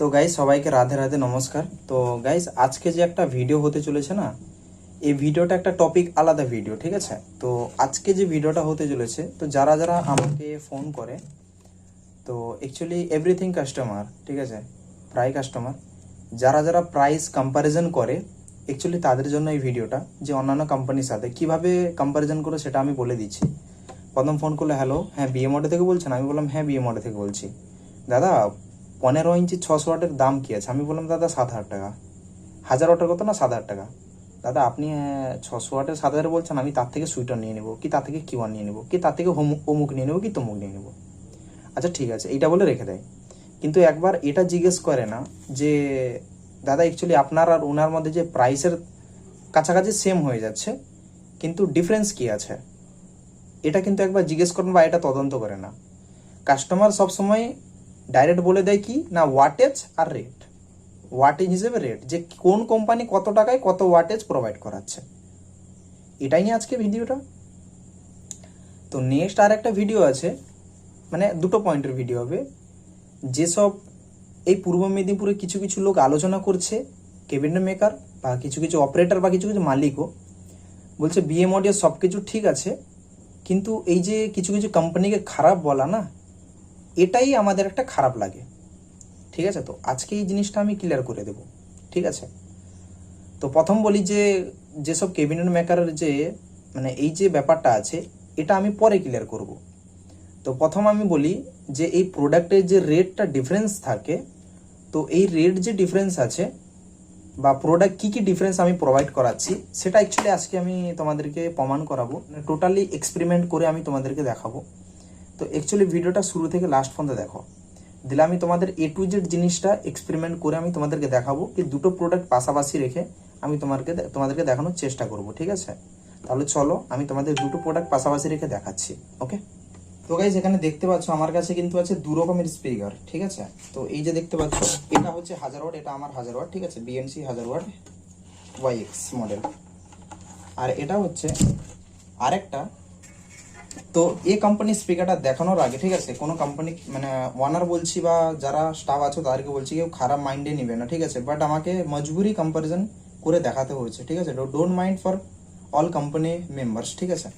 তো গাইস সবাইকে রাধে রাধে নমস্কার। তো গাইস আজকে যে একটা ভিডিও হতে চলেছে না, এই ভিডিওটা একটা টপিক আলাদা ভিডিও ঠিক আছে? তো আজকে যে ভিডিওটা হতে চলেছে, তো যারা যারা আমাকে ফোন করে, তো অ্যাকচুয়ালি এভরিথিং কাস্টমার ঠিক আছে? প্রায় কাস্টমার যারা যারা প্রাইস কম্প্যারিজন করে অ্যাকচুয়ালি তাদের জন্য এই ভিডিওটা যে অন্যান্য কোম্পানির সাথে কীভাবে কম্প্যারিজন করে সেটা আমি বলে দিচ্ছি। প্রথম ফোন করলে হ্যালো হ্যাঁ বিএ মডে থেকে বলছেন? আমি বললাম হ্যাঁ বিএ মডে থেকে বলছি। দাদা পনেরো ইঞ্চি ছশো ওয়াটের দাম কী আছে? আমি বললাম, দাদা, সাত হাজার টাকা। হাজার ওয়াটের কত না, সাত হাজার টাকা? দাদা, আপনি ছশো ওয়াটের সাত হাজার বলছেন, আমি তার থেকে সুইটার নিয়ে নেব। কি তার থেকে কিওয়ান নিয়ে নেব? কি তার থেকে অমুক নিয়ে নেব, কি তমুক নিয়ে নেব? আচ্ছা ঠিক আছে, এইটা বলে রেখে দেয়। কিন্তু একবার এটা জিজ্ঞেস করে না যে, দাদা অ্যাকচুয়ালি আপনার আর ওনার মধ্যে যে প্রাইসের কাছাকাছি সেম হয়ে যাচ্ছে, কিন্তু ডিফারেন্স কি আছে? এটা কিন্তু একবার জিজ্ঞেস করেন বা এটা তদন্ত করে না। কাস্টমার সবসময় ডাইরেক্ট বলে দেয় কি? না ওয়াটেজ আর রেট ওয়াটেজ হিসেবে রেট যে কোন কোম্পানি কত টাকায় কত ওয়াটেজ প্রোভাইড করাচ্ছে। এটাই নিয়ে আজকে ভিডিওটা। তো নেক্সট আর একটা ভিডিও আছে। মানে দুটো পয়েন্টের ভিডিও হবে। যেসব এই পূর্ব মেদিনীপুরে কিছু কিছু লোক আলোচনা করছে কেবিনেট মেকার বা কিছু কিছু অপারেটর বা কিছু কিছু মালিকও, বলছে বিএ মডিও সব কিছু ঠিক আছে, কিন্তু এই যে কিছু কিছু কোম্পানিকে খারাপ বলা না এটাই আমাদের একটা খারাপ লাগে। ঠিক আছে তো? আজকে এই জিনিসটা আমি ক্লিয়ার করে দেব। ঠিক আছে? তো প্রথম বলি যে, যেসব কেবিনেট মেকারের যে মানে এই যে ব্যাপারটা আছে, এটা আমি পরে ক্লিয়ার করব। তো প্রথম আমি বলি যে, এই প্রোডাক্টের যে রেটটা ডিফারেন্স থাকে, তো এই রেট যে ডিফারেন্স আছে, বা প্রোডাক্ট কি কি ডিফারেন্স আমি প্রোভাইড করাচ্ছি, সেটা অ্যাকচুয়ালি আজকে আমি তোমাদেরকে প্রমাণ করাবো। টোটালি এক্সপেরিমেন্ট করে আমি তোমাদেরকে দেখাবো। তো অ্যাকচুয়ালি ভিডিওটা শুরু থেকে লাস্ট পর্যন্ত দেখো। দিলে আমি তোমাদের এ টু জেড জিনিসটা এক্সপেরিমেন্ট করে আমি তোমাদেরকে দেখাবো কি দুটো প্রোডাক্ট পাশাপাশি রেখে আমি তোমাদেরকে তোমাদেরকে দেখানোর চেষ্টা করব, ঠিক আছে? তাহলে চলো, আমি তোমাদের দুটো প্রোডাক্ট পাশাপাশি রেখে দেখাচ্ছি ওকে তো গাইজ এখানে দেখতে পাচ্ছ আমার কাছে কিন্তু আছে দু রকমের স্পিকার ঠিক আছে? তো এই যে দেখতে পাচ্ছ, এটা হচ্ছে হাজার ওয়াট এটা আমার হাজার ওয়াট ঠিক আছে? বিএনসি হাজার ওয়াই এক্স মডেল আর এটা হচ্ছে আরেকটা তো এই কোম্পানির স্পিকারটা দেখানোর আগে, ঠিক আছে? কোনো কোম্পানি মানে ওয়ানার বলছি বা যারা স্টাফ আছে তাদেরকে বলছি কেউ খারাপ মাইন্ডে নিবে না, ঠিক আছে? বাট আমাকে মজবুরি কম্পারিজন করে দেখাতে হয়েছে, ঠিক আছে? Don't mind for all company members ঠিক আছে?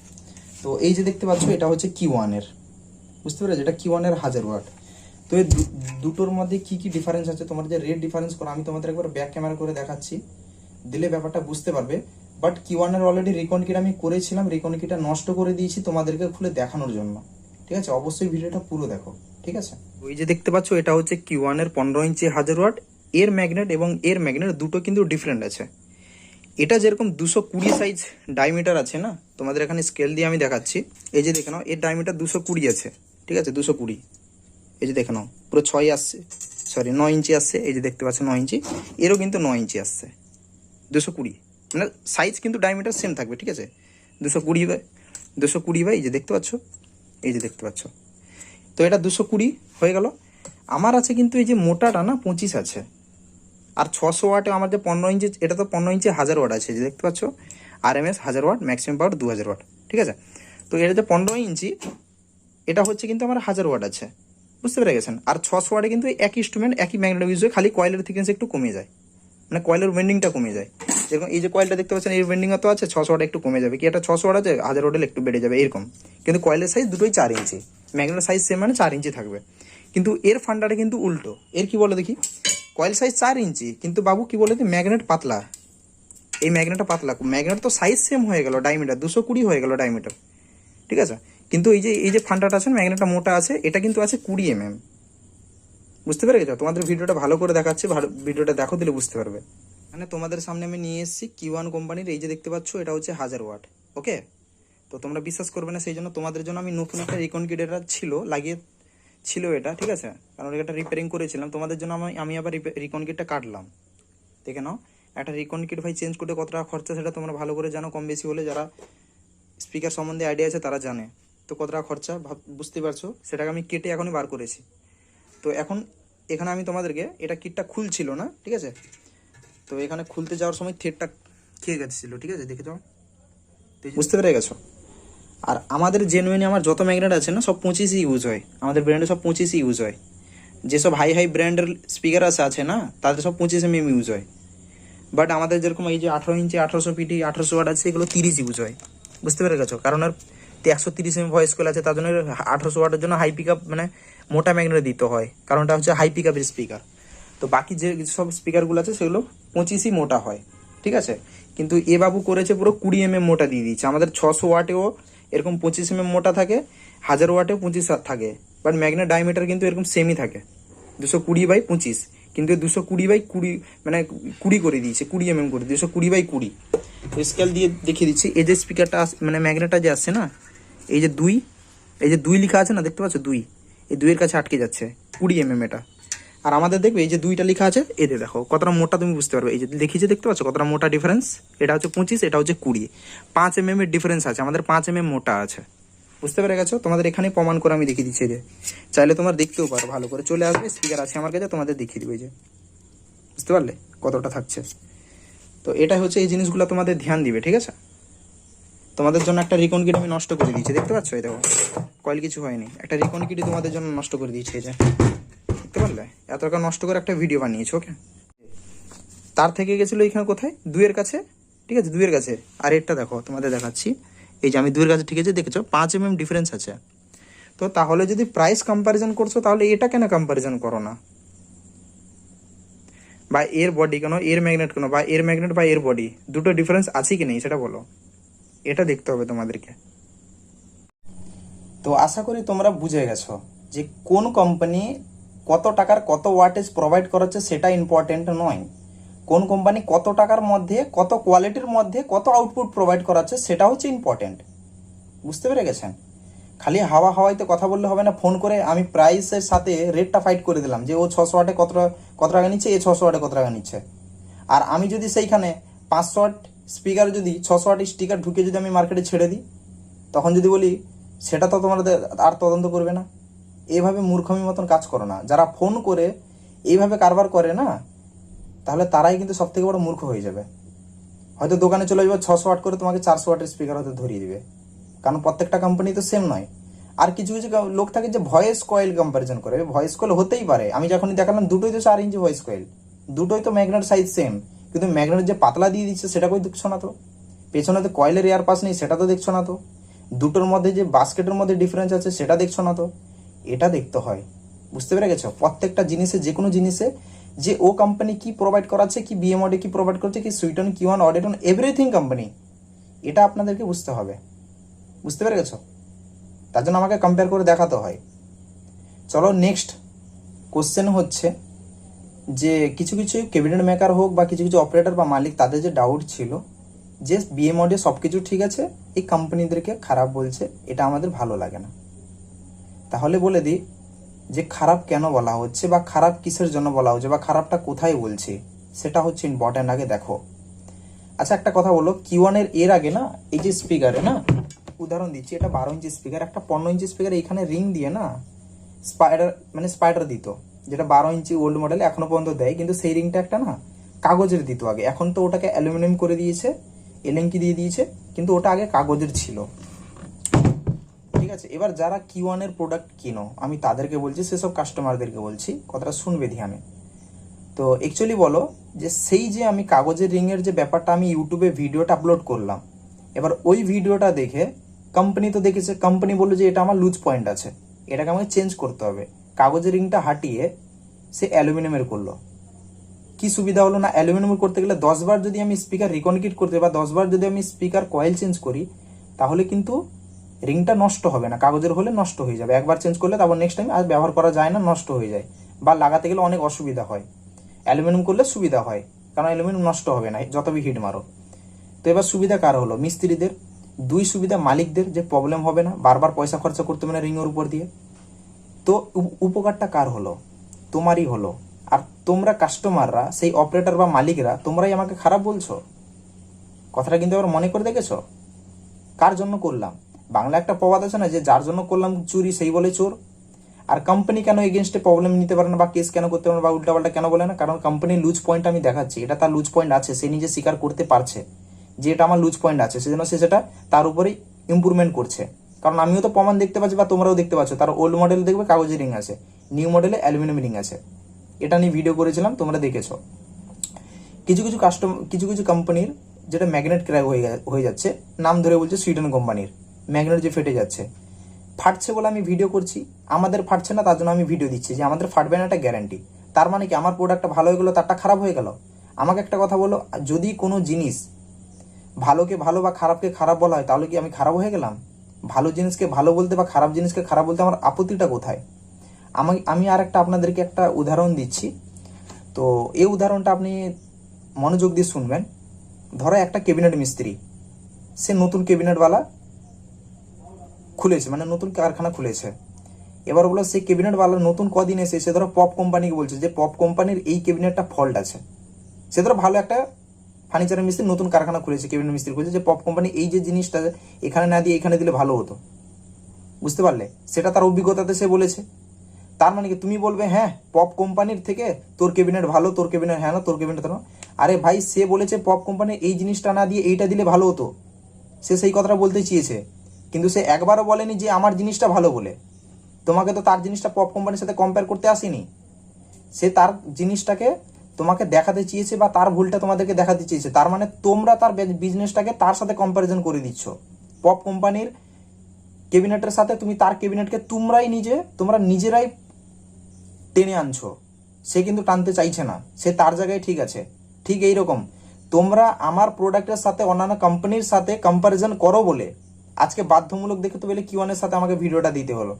তো এই যে দেখতে পাচ্ছ, এটা হচ্ছে কি ওয়ানের বুঝতে পেরেছ? এটা কি ওয়ানের হাজার ওয়াট। তো এই দুটোর মধ্যে কি কি ডিফারেন্স আছে? তোমার যে রেট ডিফারেন্স করো, আমি তোমাদের একবার ব্যাক ক্যামেরা করে দেখাচ্ছি। দিলে ব্যাপারটা বুঝতে পারবে। বাট কি ওয়ানের অলরেডি রিকন কিট আমি করেছিলাম রিকন কিটটা নষ্ট করে দিয়েছি তোমাদেরকে খুলে দেখানোর জন্য। ঠিক আছে? অবশ্যই ভিডিওটা পুরো দেখো। ঠিক আছে? ওই যে দেখতে পাচ্ছ, এটা হচ্ছে কি ওয়ানের পনেরো ইঞ্চি হাজার ওয়াট। এর ম্যাগনেট এবং এর ম্যাগনেট দুটো কিন্তু ডিফারেন্ট আছে। এটা যেরকম দুশো কুড়ি সাইজ ডায়মিটার আছে না, তোমাদের এখানে স্কেল দিয়ে আমি দেখাচ্ছি। এই যে দেখে নাও, এর ডায়মিটার দুশো কুড়ি আছে। ঠিক আছে? দুশো কুড়ি। এই যে দেখে নাও, পুরো ছয় আসছে। সরি নয় ইঞ্চি আসছে। এই যে দেখতে পাচ্ছ, নয় ইঞ্চি। এরও কিন্তু নয় ইঞ্চি আসছে। দুশো কুড়ি। মানে সাইজ কিন্তু ডায়মিটার সেম থাকবে, ঠিক আছে? দুশো কুড়ি বাই দুশো কুড়ি বাই এই যে দেখতে পাচ্ছ? এই যে দেখতে পাচ্ছ। তো এটা দুশো কুড়ি হয়ে গেল। আমার আছে কিন্তু এই যে মোটাটা না পঁচিশ আছে। আর ছশো ওয়াটে আমার যে পনেরো ইঞ্চি, এটা তো পনেরো ইঞ্চি হাজার ওয়াট আছে যে দেখতে পাচ্ছ? আর এম এস হাজার ওয়াট ম্যাক্সিমাম পাওয়ার দু হাজার ওয়াট, ঠিক আছে? তো এটা যে পনেরো ইঞ্চি, এটা হচ্ছে কিন্তু আমার হাজার ওয়াট আছে। বুঝতে পেরে গেছেন? আর ছশো ওয়াটে কিন্তু একই ইনস্ট্রুমেন্ট একই ম্যাগনেট ইউজ খালি কয়েলের থিকনেস একটু কমে যায়। মানে কয়েলের ওয়েন্ডিংটা কমে যায়। যেরকম এই যে কয়েলটা দেখতে পাচ্ছেন এই ওয়েন্ডিং তো আছে, ছশো ওয়াট একটু কমে যাবে। কি এটা ছশো ওয়াট আছে? হাজার ওয়াটের একটু বেড়ে যাবে, এরকম। কিন্তু কয়েলের সাইজ দুটোই চার ইঞ্চি। ম্যাগনেটের সাইজ সেম মানে চার ইঞ্চি থাকবে। কিন্তু এর ফান্ডাটা কিন্তু উল্টো। এর কি বলে দেখি? কয়েল সাইজ চার ইঞ্চি, কিন্তু বাবু কি বলে ম্যাগনেট পাতলা। এই ম্যাগনেটটা পাতলা। ম্যাগনেট তো সাইজ সেম হয়ে গেল ডায়মিটার দুশো কুড়ি হয়ে গেল ডায়মিটার ঠিক আছে? কিন্তু এই যে এই যে ফান্ডাটা আছে ম্যাগনেটটা মোটা আছে, এটা কিন্তু আছে কুড়ি এম এম বুঝতে পেরে গেছো? তোমাদের ভিডিওটা ভালো করে দেখাচ্ছি ভিডিওটা দেখো দিলে বুঝতে পারবে। মানে তোমাদের সামনে আমি নিয়ে এসেছি কি ওয়ান কোম্পানির, এই যে দেখতে পাচ্ছ, এটা হচ্ছে হাজার ওয়াট ওকে তো তোমরা বিশ্বাস করবে না, সেই জন্য তোমাদের জন্য আমি নতুন একটা রিকন এটা ছিল, লাগিয়ে ছিল এটা, ঠিক আছে? কারণ এটা রিপেয়ারিং করেছিলাম, তোমাদের জন্য আমি আমি আবার রিকন কিটটা কাটলাম। দেখে নাও, একটা রিকন কিট ভাই চেঞ্জ করতে কত টাকা খরচা সেটা তোমরা ভালো করে জানো, কম বেশি হলে যারা স্পিকার সম্বন্ধে আইডিয়া আছে তারা জানে। তো কত টাকা খরচা বুঝতে পারছ? সেটাকে আমি কেটে এখনই বার করেছি। তো এখন এখানে আমি তোমাদেরকে এটা কিটটা খুলছিল না, ঠিক আছে? তো এখানে খুলতে যাওয়ার সময় থ্রেডটা খেয়ে গেছিল, ঠিক আছে? দেখে যাও। বুঝতে পেরে গেছো? আর আমাদের জেনুইনে আমার যত ম্যাগনেট আছে না, সব পঁচিশই ইউজ হয়। আমাদের ব্র্যান্ডে সব পঁচিশই ইউজ হয়। যেসব হাই হাই ব্র্যান্ডের স্পিকার আছে আছে না, তাদের সব পঁচিশ এম এম ইউজ হয়। বাট আমাদের যেরকম এই যে আঠারো ইঞ্চি, আঠারোশো পিটি আঠারোশো ওয়াট আছে, এগুলো তিরিশ ইউজ হয়। বুঝতে পেরে গেছো? কারণ আর একশো তিরিশ এম ভয়েস কল আছে, তার জন্য আঠারোশো ওয়াটের জন্য হাই পিক আপ মানে মোটা ম্যাগনেট দিতে হয়। কারণটা হচ্ছে হাই পিক আপের স্পিকার তো বাকি যে সব স্পিকারগুলো আছে, সেগুলো পঁচিশই মোটা হয়। ঠিক আছে? কিন্তু এ বাবু করেছে পুরো কুড়ি এম এম মোটা দিয়ে দিচ্ছে আমাদের ছশো ওয়াটেও এরকম পঁচিশ এম এম মোটা থাকে, হাজার ওয়াটেও পঁচিশ থাকে। বাট ম্যাগনেট ডায়ামিটার কিন্তু এরকম সেমই থাকে। দুশো কুড়ি বাই পঁচিশ। কিন্তু দুশো কুড়ি বাই কুড়ি মানে কুড়ি করে দিয়েছে, কুড়ি এম এম করে, দুশো কুড়ি বাই কুড়ি। তো স্কেল দিয়ে দেখিয়ে দিচ্ছি। এই যে স্পিকারটা মানে ম্যাগনেটটা যে আসছে না, এই যে দুই, এই যে দুই লেখা আছে না, দেখতে পাচ্ছ? দুই। এই দুইয়ের কাছে আটকে যাচ্ছে কুড়ি এম এম এটা। আর আমাদের দেখবে এই যে দুইটা লেখা আছে এতে দেখো, কতটা মোটা তুমি বুঝতে পারবে। এই যে দেখিয়েছে দেখতে পাচ্ছ কতটা মোটা ডিফারেন্স এটা হচ্ছে পঁচিশ, এটা হচ্ছে কুড়ি। পাঁচ এম এম এর ডিফারেন্স আছে, আমাদের পাঁচ এম এম মোটা আছে। বুঝতে পেরে গেছো? তোমাদের এখানে প্রমাণ করে আমি দেখিয়ে দিচ্ছি যে। চাইলে তোমার দেখতেও পারো, ভালো করে চলে আসবে স্পিকার আছে আমার কাছে, তোমাদের দেখিয়ে দিবে যে। বুঝতে পারলে কতটা থাকছে? তো এটা হচ্ছে এই জিনিসগুলো তোমাদের ধ্যান দিবে, ঠিক আছে? তোমাদের জন্য একটা রিকন কিট আমি নষ্ট করে দিয়েছি, দেখতে পাচ্ছ? এই দেখো কয়েল কিছু হয়নি। একটা রিকন কিটই তোমাদের জন্য নষ্ট করে দিয়েছি, এই যে। দেখতে পারলে? এত টাকা নষ্ট করে একটা ভিডিও বানিয়েছো ওকে তার থেকে গেছিল এখানে কোথায়? দুইয়ের কাছে? ঠিক আছে, দুইয়ের কাছে। আর এরটা দেখো, তোমাদের দেখাচ্ছি। এই যে আমি দুইয়ের কাছে, ঠিক আছে, দেখেছ? পাঁচ এম এম ডিফারেন্স আছে। তো তাহলে যদি প্রাইস কম্প্যারিজন করছ, তাহলে এটা কেন কম্প্যারিজন করো না? বা এর বডি কেন? এর ম্যাগনেট কেন? বা এর ম্যাগনেট বা এর বডি দুটো ডিফারেন্স আছে কি নেই, সেটা বলো। এটা দেখতে হবে তোমাদেরকে। তো আশা করি তোমরা বুঝে গেছো যে কোন কোম্পানি কত টাকার কত ওয়াটেজ প্রোভাইড করাচ্ছে সেটা ইম্পর্টেন্ট নয়। কোন কোম্পানি কত টাকার মধ্যে, কত কোয়ালিটির মধ্যে কত আউটপুট প্রোভাইড করাচ্ছে সেটা হচ্ছে ইম্পর্টেন্ট বুঝতে পেরে গেছেন? খালি হাওয়া হাওয়াইতে কথা বললে হবে না ফোন করে আমি প্রাইসের সাথে রেটটা ফাইট করে দিলাম যে ও ছশো ওয়াটে কত কত টাকা নিচ্ছে, এ ছশো ওয়াটে কত টাকা নিচ্ছে। আর আমি যদি সেইখানে পাঁচশো ওয়াট স্পিকার যদি ছশো ওয়াট স্টিকার ঢুকে যদি আমি মার্কেটে ছেড়ে দিই, তখন যদি বলি, সেটা তো তোমাদের আর তদন্ত করবে না। এইভাবে মূর্খমি মতন কাজ করো না। যারা ফোন করে, এইভাবে কারবার করে না, তাহলে তারাই কিন্তু সব থেকে বড় মূর্খ হয়ে যাবে। হয়তো দোকানে চলে যাবে, ছশো ওয়াট করে তোমাকে চারশো ওয়াটের স্পিকার হয়তো ধরিয়ে দিবে। কারণ প্রত্যেকটা কোম্পানি তো সেম নয়। আর কিছু কিছু লোক থাকে যে ভয়েস কয়েল কম্পারিজন করে। ভয়েস কয়েল হতেই পারে। আমি যখনই দেখালাম, দুটোই তো চার ইঞ্চি ভয়েস কয়েল দুটোই তো ম্যাগনেট সাইজ সেম কিন্তু ম্যাগনেট যে পাতলা দিয়ে দিচ্ছে সেটা কই দেখছ না তো? পেছনে তো কয়েলের এয়ার পাস নেই সেটা তো দেখছ না তো? দুটোর মধ্যে যে বাস্কেটের মধ্যে ডিফারেন্স আছে, সেটা দেখছ না তো? এটা দেখতে হয়। বুঝতে পেরে গেছো? প্রত্যেকটা জিনিসে, যে কোনো জিনিসে, যে ও কোম্পানি কি প্রোভাইড করাচ্ছে, কি বিএমওডি কি প্রোভাইড করছে, কি সুইটন কি ওয়ান অডিটন এভরিথিং কোম্পানি এটা আপনাদেরকে বুঝতে হবে। বুঝতে পেরে গেছো? তার জন্য আমাকে কম্পেয়ার করে দেখাতে হয়। চলো নেক্সট কোশ্চেন হচ্ছে যে কিছু কিছু ক্যাবিনেট মেকার হোক বা কিছু কিছু অপারেটর বা মালিক, তাদের যে ডাউট ছিল, যে বিএম অডিও সব কিছু ঠিক আছে, এই কোম্পানিদেরকে খারাপ বলছে, এটা আমাদের ভালো লাগে না। তাহলে বলে দিই, যে খারাপ কেন বলা হচ্ছে বা খারাপ কিসের জন্য বলা হচ্ছে বা খারাপটা কোথায় বলছি, সেটা হচ্ছে ইম্পর্টেন্ট আগে দেখো। আচ্ছা একটা কথা বলো কিওয়ানের এর আগে না, এই যে স্পিকারে না, উদাহরণ দিচ্ছি, এটা বারো ইঞ্চি স্পিকার একটা পনেরো ইঞ্চি স্পিকার এখানে রিং দিয়ে না স্পাইডার মানে স্পাইডার দিত। যেটা বারো ইঞ্চি ওল্ড মডেল এখনও পর্যন্ত দেয়, কিন্তু সেই রিংটা একটা না কাগজের দিত আগে। এখন তো ওটাকে অ্যালুমিনিয়াম করে দিয়েছে এলেঙ্কি দিয়ে দিয়েছে, কিন্তু ওটা আগে কাগজের ছিল। ঠিক আছে, এবার যারা কি ওয়ানের প্রোডাক্ট কিনো, আমি তাদেরকে বলছি, সেসব কাস্টমারদেরকে বলছি, কথাটা শুনবে ধ্যানে। তো অ্যাকচুয়ালি বলো যে সেই যে আমি কাগজের রিংয়ের যে ব্যাপারটা আমি ইউটিউবে ভিডিওটা আপলোড করলাম, এবার ওই ভিডিওটা দেখে কোম্পানি তো দেখেছে কোম্পানি বলল যে এটা আমার লুজ পয়েন্ট আছে, এটাকে আমাকে চেঞ্জ করতে হবে। কাগজের রিংটা হাটিয়ে সে অ্যালুমিনিয়ামের করল। কি সুবিধা হলো না অ্যালুমিনিয়াম করতে গেলে দশ বার যদি আমি স্পিকার রিকনকিট করতে বা দশ বার যদি আমি স্পিকার কয়েল চেঞ্জ করি, তাহলে কিন্তু রিংটা নষ্ট হবে না, কাগজের হলে নষ্ট হয়ে যাবে। একবার চেঞ্জ করলে তারপর নেক্সট টাইম আর ব্যবহার করা যায় না, নষ্ট হয়ে যায় বা লাগাতে গেলে অনেক অসুবিধা হয়। অ্যালুমিনিয়াম করলে সুবিধা হয়, কারণ অ্যালুমিনিয়াম নষ্ট হবে না যতবি হিট মারো। তো এবার সুবিধা কার হলো? মিস্ত্রিদের। দুই সুবিধা মালিকদের যে প্রবলেম হবে না, বারবার পয়সা খরচা করতে হবে না রিংয়ের উপর দিয়ে। তো উপকারটা কার হলো? তোমারই হলো। আর তোমরা কাস্টমাররা সেই অপারেটর বা মালিকরা, তোমরাই আমাকে খারাপ বলছো? কথাটা কিন্তু আবার মনে করে দেখেছ? কার জন্য করলাম? বাংলা একটা প্রবাদ আছে না যে, যার জন্য করলাম চুরি, সেই বলে চোর আর কোম্পানি কেন এগেনস্টে প্রবলেম নিতে পারে না বা কেস কেন করতে পারে না বা উল্টাপাল্টা কেন বলে না? কারণ কোম্পানির লুজ পয়েন্ট আমি দেখাচ্ছি। এটা তার লুজ পয়েন্ট আছে, সে নিজে স্বীকার করতে পারছে। যে এটা আমার লুজ পয়েন্ট আছে, সেজন্য সে সেটা তার উপরেই ইম্প্রুভমেন্ট করছে। কারণ আমিও তো প্রমাণ দেখতে পাচ্ছি বা তোমরাও দেখতে পাচ্ছ। তার ওল্ড মডেল দেখবে কাগজের রিং আছে নিউ মডেলে অ্যালুমিনিয়াম রিং আছে। এটা নিয়ে ভিডিও করেছিলাম, তোমরা দেখেছ। কিছু কিছু কাস্টম কিছু কিছু কোম্পানির যেটা ম্যাগনেট ক্র্যাক হয়ে হয়ে যাচ্ছে, নাম ধরে বলছে সুইডেন কোম্পানির ম্যাগনেট যে ফেটে যাচ্ছে। ফাটছে বলে আমি ভিডিও করছি। আমাদের ফাটছে না, তার জন্য আমি ভিডিও দিচ্ছি যে আমাদের ফাটবে না একটা গ্যারান্টি তার মানে কি, আমার প্রোডাক্টটা ভালো হয়ে গেলো, তারটা খারাপ হয়ে গেল? আমাকে একটা কথা বলো, যদি কোনো জিনিস ভালোকে ভালো বা খারাপকে খারাপ বলা হয়, তাহলে কি আমি খারাপ হয়ে গেলাম? ভালো জিনিসকে ভালো বলতে বা খারাপ জিনিসকে খারাপ বলতে আমার আপত্তিটা কোথায়? আমি আমি আর একটা আপনাদেরকে একটা উদাহরণ দিচ্ছি। তো এই উদাহরণটা আপনি মনোযোগ দিয়ে শুনবেন। ধরো একটা ক্যাবিনেট মিস্ত্রি, সে নতুন ক্যাবিনেটওয়ালা খুলেছে মানে নতুন কারখানা খুলেছে। এবার বলো সেই ক্যাবিনেটওয়ালা নতুন কদিন এসে, সে ধরো পপ কোম্পানিকে বলছে যে পপ কোম্পানির এই ক্যাবিনেটটা ফল্ট আছে। সে ধরো ভালো একটা ফার্নিচারের মিস্ত্রি নতুন কারখানা খুলেছে ক্যাবিনেট মিস্ত্রি খুলেছে, যে পপ কোম্পানি এই যে জিনিসটা এখানে না দিয়ে এখানে দিলে ভালো হতো। বুঝতে পারলে? সেটা তার অভিজ্ঞতাতে সে বলেছে। তার মানে কি? তুমি বলবে হ্যাঁ পপ কোম্পানির থেকে তোর ক্যাবিনেট ভালো, তোর ক্যাবিনেট হ্যাঁ না, তোর ক্যাবিনেট না। আরে ভাই, সে বলেছে পপ কোম্পানি এই জিনিসটা না দিয়ে এইটা দিলে ভালো হতো। সে সেই কথাটা বলতে চেয়েছে। কিন্তু সে একবারও বলেনি যে, আমার জিনিসটা ভালো বলে। তোমাকে তো তার জিনিসটা পপ কোম্পানির সাথে কম্পেয়ার করতে আসেনি। সে তার জিনিসটাকে তোমাকে দেখাতে চেয়েছে বা তার ভুলটা তোমাদেরকে দেখাতে চেয়েছে, তার মানে তোমরা তার বিজনেসটাকে তার সাথে কম্প্যারিজন করে দিচ্ছ পপ কোম্পানির ক্যাবিনেটের সাথে তুমি তার ক্যাবিনেটকে তোমরাই নিজে, তোমরা নিজেরাই টেনে আনছো। সে কিন্তু টানতে চাইছে না, সে তার জায়গায় ঠিক আছে। ঠিক এই রকম তোমরা আমার প্রোডাক্টের সাথে, অন্যান্য কোম্পানির সাথে কম্পারিজন করো বলে আজকে বাধ্যমূলক দেখে তো বলে কিওয়ানের সাথে আমাকে ভিডিওটা দিতে হলো।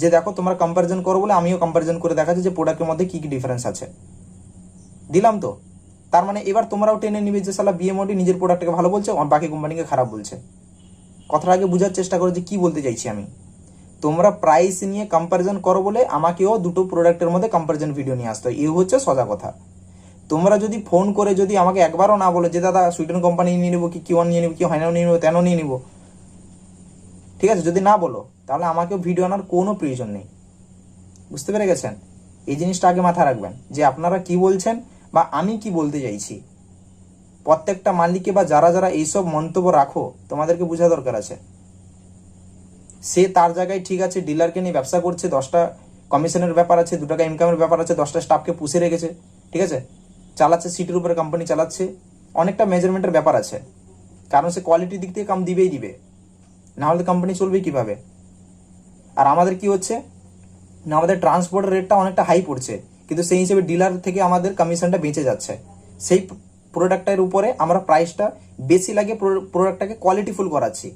যে দেখো তোমরা কম্পারিজন করো বলে আমিও কম্পারিজন করে দেখাচ্ছি যে প্রোডাক্টের মধ্যে কি কি ডিফারেন্স আছে। দিলাম তো। তার মানে এবার তোমরাও টেনে নিবে যে সালা বিএমওডি নিজের প্রোডাক্টকে ভালো বলছে আর বাকি কোম্পানিকে খারাপ বলছে। কথাটা আগে বোঝার চেষ্টা করো যে কি বলতে চাইছি আমি। তোমরা প্রাইস নিয়ে কম্পারিজন করো বলে আমাকেও দুটো প্রোডাক্টের মধ্যে কম্পারিজন ভিডিও নিয়ে আসতে হয়। এই হচ্ছে সজা কথা। তোমরা যদি ফোন করে যদি আমাকে একবারও না বলো যে, দাদা সুইডেন কোম্পানি নিয়ে নেব কি কিওয়ান নিয়ে নেব কি হাইনাও নিয়ে নেব তেন নিয়ে নেব? ঠিক আছে, যদি না বলো, তাহলে আমাকেও ভিডিও আনার কোনো প্রয়োজন নেই। বুঝতে পেরে গেছেন? এই জিনিসটা আগে মাথায় রাখবেন যে আপনারা কি বলছেন বা আমি কি বলতে চাইছি? প্রত্যেকটা মালিককে বা যারা যারা এইসব মন্তব্য রাখো, তোমাদেরকে বোঝা দরকার আছে। সে তার জায়গায় ঠিক আছে, ডিলারকে নিয়ে ব্যবসা করছে, দশটা কমিশনের ব্যাপার আছে দু টাকা ইনকামের ব্যাপার আছে, দশটা স্টাফকে পুষে রেখেছে, ঠিক আছে? চালাচ্ছে, সিটির উপরে কোম্পানি চালাচ্ছে, অনেকটা মেজারমেন্টের ব্যাপার আছে। কারণ সে কোয়ালিটির দিক থেকে কাম দিবেই দিবে। না হলে কোম্পানি চলবে কীভাবে? আর আমাদের কি হচ্ছে? না, আমাদের ট্রান্সপোর্টের রেটটা অনেকটা হাই পড়ছে। কিন্তু সেই হিসেবে ডিলার থেকে আমাদের কমিশনটা বেঁচে যাচ্ছে। সেই প্রোডাক্টের উপরে আমরা প্রাইসটা বেশি লাগে প্রোডাক্টটাকে কোয়ালিটিফুল করাচ্ছি।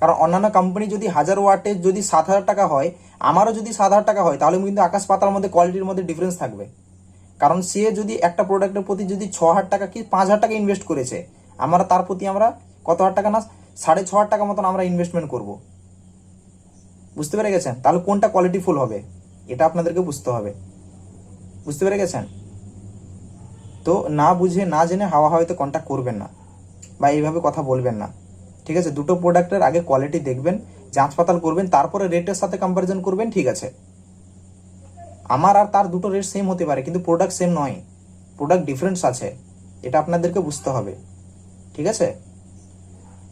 কারণ অন্যান্য কোম্পানি যদি হাজার ওয়াটের যদি সাত হাজার টাকা হয়, আমারও যদি সাত হাজার টাকা হয়, তাহলে কিন্তু আকাশ পাতার মধ্যে কোয়ালিটির মধ্যে ডিফারেন্স থাকবে। কারণ সে যদি একটা প্রোডাক্টের প্রতি যদি ছ হাজার টাকা কি পাঁচ হাজার টাকা ইনভেস্ট করেছে, আমরা তার প্রতি আমরা কত হাজার টাকা না, সাড়ে ছ হাজার টাকা মতন আমরা ইনভেস্টমেন্ট করব। বুঝতে পেরে গেছেন? তাহলে কোনটা কোয়ালিটিফুল হবে? এটা আপনাদেরকে বুঝতে হবে। বুঝতে পেরে গেছেন? তো না বুঝে, না জেনে হাওয়া হাওয়াতে কন্ট্যাক্ট করবেন না বা এইভাবে কথা বলবেন না। ঠিক আছে? দুটো প্রোডাক্টের আগে কোয়ালিটি দেখবেন, যাঁচ পাতাল করবেন, তারপরে রেটের সাথে কম্পারিজন করবেন, ঠিক আছে? আমার আর তার দুটো রেট সেম হতে পারে, কিন্তু প্রোডাক্ট সেম নয়। প্রোডাক্ট ডিফারেন্স আছে, এটা আপনাদেরকে বুঝতে হবে। ঠিক আছে?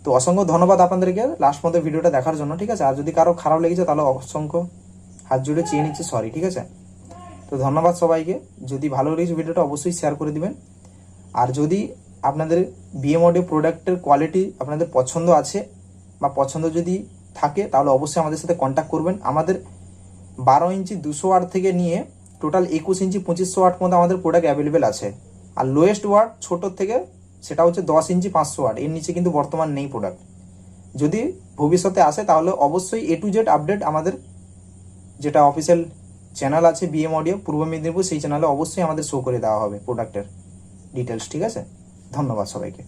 তো অসংখ্য ধন্যবাদ আপনাদেরকে লাস্ট মধ্যে ভিডিওটা দেখার জন্য, ঠিক আছে? আর যদি কারও খারাপ লেগেছে, তাহলে অসংখ্য হাত জুড়ে চেয়ে নিচ্ছে সরি ঠিক আছে? তো ধন্যবাদ সবাইকে। যদি ভালো লেগেছে ভিডিওটা অবশ্যই শেয়ার করে দিবেন। আর যদি আপনাদের বিএমওডি প্রোডাক্টের কোয়ালিটি আপনাদের পছন্দ আছে বা পছন্দ যদি থাকে, তাহলে অবশ্যই আমাদের সাথে কন্ট্যাক্ট করবেন। আমাদের বারো ইঞ্চি দুশো ওয়াট থেকে নিয়ে টোটাল একুশ ইঞ্চি পঁচিশশো ওয়াট মধ্যে আমাদের প্রোডাক্ট অ্যাভেলেবেল আছে। আর লোয়েস্ট ওয়াট ছোটোর থেকে সেটা হচ্ছে দশ ইঞ্চি পাঁচশো ওয়াট এর নিচে কিন্তু বর্তমান নেই প্রোডাক্ট যদি ভবিষ্যতে আসে, তাহলে অবশ্যই এ টু জেড আপডেট আমাদের যেটা অফিসিয়াল চ্যানেল আছে বিএম অডিও পূর্ব মেদিনীপুর, সেই চ্যানেলে অবশ্যই আমাদের শো করে দেওয়া হবে প্রোডাক্টের ডিটেলস ঠিক আছে? ধন্যবাদ সবাইকে।